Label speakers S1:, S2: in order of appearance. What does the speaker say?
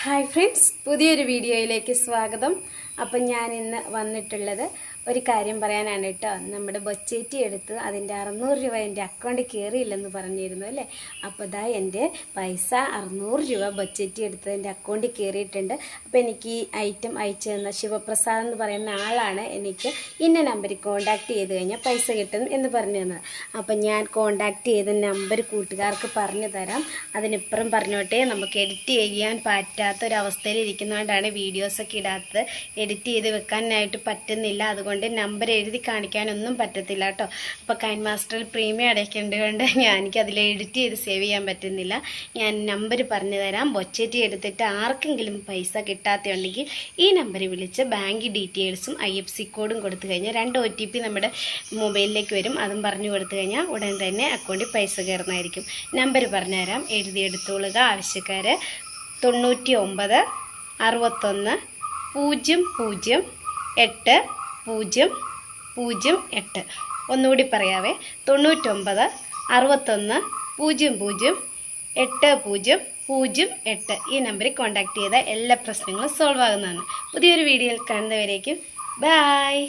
S1: Hi friends പുതിയൊരു വീഡിയോയിലേക്ക് സ്വാഗതം. അപ്പം ഞാൻ ഇന്ന് വന്നിട്ടുള്ളത് ഒരു കാര്യം പറയാനാണ് കേട്ടോ. നമ്മുടെ ബൊച്ചേറ്റി എടുത്ത് അതിന്റെ അറുന്നൂറ് രൂപ എന്റെ അക്കൗണ്ടിൽ കയറിയില്ലെന്ന് പറഞ്ഞിരുന്നു അല്ലേ? അപ്പോൾ ഇതാ എന്റെ പൈസ അറുന്നൂറ് രൂപ ബൊച്ചേറ്റി എടുത്ത് എന്റെ അക്കൗണ്ടിൽ കയറിയിട്ടുണ്ട്. അപ്പോൾ എനിക്ക് ഈ ഐറ്റം അയച്ചു തന്ന ശിവപ്രസാദ് എന്ന് പറയുന്ന ആളാണ് എനിക്ക് ഇന്ന നമ്പറിൽ കോൺടാക്റ്റ് ചെയ്ത് കഴിഞ്ഞാൽ പൈസ കിട്ടും എന്ന് പറഞ്ഞു തന്നത്. അപ്പം ഞാൻ കോൺടാക്റ്റ് ചെയ്ത നമ്പർ കൂട്ടുകാർക്ക് പറഞ്ഞു തരാം. അതിനിപ്പുറം പറഞ്ഞോട്ടെ നമുക്ക് എഡിറ്റ് ചെയ്യാൻ പറ്റാത്ത ഒരു അവസ്ഥയിൽ ഇരിക്കുന്നതുകൊണ്ടാണ് വീഡിയോസൊക്കെ ഇടാത്തത്. എഡിറ്റ് ചെയ്ത് വെക്കാനായിട്ട് പറ്റുന്നില്ല. അതുകൊണ്ട് നമ്പർ എഴുതി കാണിക്കാനൊന്നും പറ്റത്തില്ല കേട്ടോ. അപ്പോൾ കൈൻ മാസ്റ്ററിൽ പ്രീമിയം അടയ്ക്കേണ്ടതുകൊണ്ട് ഞാൻ എനിക്ക് അതിൽ എഡിറ്റ് ചെയ്ത് സേവ് ചെയ്യാൻ പറ്റുന്നില്ല. ഞാൻ നമ്പർ പറഞ്ഞു തരാം ബൊച്ചേറ്റി എടുത്തിട്ട് ആർക്കെങ്കിലും പൈസ കിട്ടാത്തയുണ്ടെങ്കിൽ ഈ നമ്പറിൽ വിളിച്ച് ബാങ്ക് ഡീറ്റെയിൽസും ഐ എഫ് സി കോഡും കൊടുത്തു കഴിഞ്ഞാൽ രണ്ട് ഒ ടി പി നമ്മുടെ മൊബൈലിലേക്ക് വരും. അതും പറഞ്ഞു കൊടുത്തു കഴിഞ്ഞാൽ ഉടൻ തന്നെ അക്കൗണ്ടിൽ പൈസ കയറുന്നതായിരിക്കും. നമ്പർ പറഞ്ഞുതരാം. എഴുതിയെടുത്തോളുക ആവശ്യക്കാർ തൊണ്ണൂറ്റി ഒമ്പത് അറുപത്തൊന്ന് പൂജ്യം പൂജ്യം എട്ട് പൂജ്യം പൂജ്യം എട്ട്. ഒന്നുകൂടി പറയാവേ. തൊണ്ണൂറ്റൊമ്പത് അറുപത്തൊന്ന് പൂജ്യം പൂജ്യം എട്ട് പൂജ്യം പൂജ്യം എട്ട്. ഈ നമ്പറിൽ കോൺടാക്ട് ചെയ്താൽ എല്ലാ പ്രശ്നങ്ങളും സോൾവ് ആകുന്നതാണ്. പുതിയൊരു വീഡിയോയിൽ കാണുന്നവരേക്കും ബായ്